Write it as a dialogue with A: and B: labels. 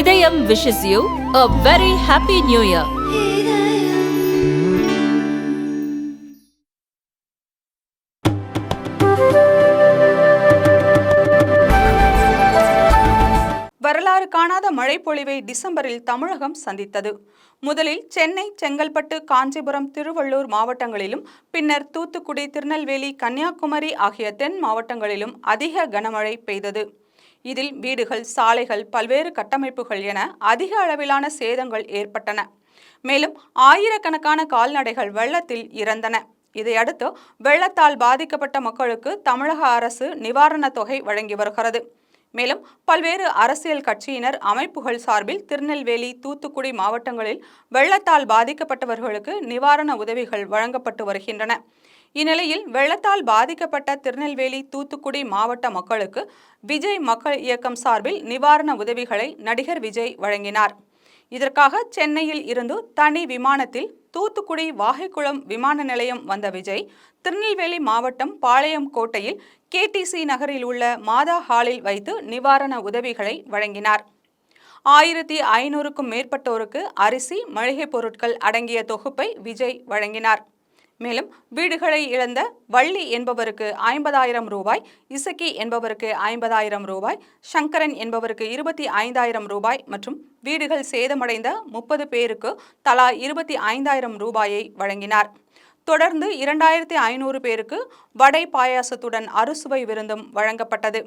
A: இதயம் wishes you a very happy new year
B: வரலாறு காணாத மழைப்பொழிவை டிசம்பரில் தமிழகம் சந்தித்தது. முதலில் சென்னை செங்கல்பட்டு காஞ்சிபுரம் திருவள்ளூர் மாவட்டங்களிலும் பின்னர் தூத்துக்குடி திருநெல்வேலி கன்னியாகுமரி ஆகிய தென் மாவட்டங்களிலும் அதிக கனமழை பெய்தது. இதில் வீடுகள் சாலைகள் பல்வேறு கட்டமைப்புகள் என அதிக அளவிலான சேதங்கள் ஏற்பட்டன. மேலும் ஆயிரக்கணக்கான கால்நடைகள் வெள்ளத்தில் இறந்தன. இதையடுத்து வெள்ளத்தால் பாதிக்கப்பட்ட மக்களுக்கு தமிழக அரசு நிவாரணத் தொகை வழங்கி வருகிறது. மேலும் பல்வேறு அரசியல் கட்சியினர் அமைப்புகள் சார்பில் திருநெல்வேலி தூத்துக்குடி மாவட்டங்களில் வெள்ளத்தால் பாதிக்கப்பட்டவர்களுக்கு நிவாரண உதவிகள் வழங்கப்பட்டு வருகின்றன. இந்நிலையில் வெள்ளத்தால் பாதிக்கப்பட்ட திருநெல்வேலி தூத்துக்குடி மாவட்ட மக்களுக்கு விஜய் மக்கள் இயக்கம் சார்பில் நிவாரண உதவிகளை நடிகர் விஜய் வழங்கினார். இதற்காக சென்னையில் இருந்து தனி விமானத்தில் தூத்துக்குடி வாகைக்குளம் விமான நிலையம் வந்த விஜய் திருநெல்வேலி மாவட்டம் பாளையம் கோட்டையில் கேடிசி நகரில் உள்ள மாதா ஹாலில் வைத்து நிவாரண உதவிகளை வழங்கினார். ஆயிரத்தி ஐநூறுக்கும் மேற்பட்டோருக்கு அரிசி மளிகைப் பொருட்கள் அடங்கிய தொகுப்பை விஜய் வழங்கினார். மேலும் வீடுகளை இழந்த வள்ளி என்பவருக்கு ஐம்பதாயிரம் ரூபாய் இசக்கி என்பவருக்கு ஐம்பதாயிரம் ரூபாய் சங்கரன் என்பவருக்கு இருபத்தி ஐந்தாயிரம் ரூபாய் மற்றும் வீடுகள் சேதமடைந்த முப்பது பேருக்கு தலா இருபத்தி ஐந்தாயிரம் ரூபாயை வழங்கினார். தொடர்ந்து இரண்டாயிரத்தி ஐநூறு பேருக்கு வடை பாயாசத்துடன் அறுசுவை விருந்தும் வழங்கப்பட்டது.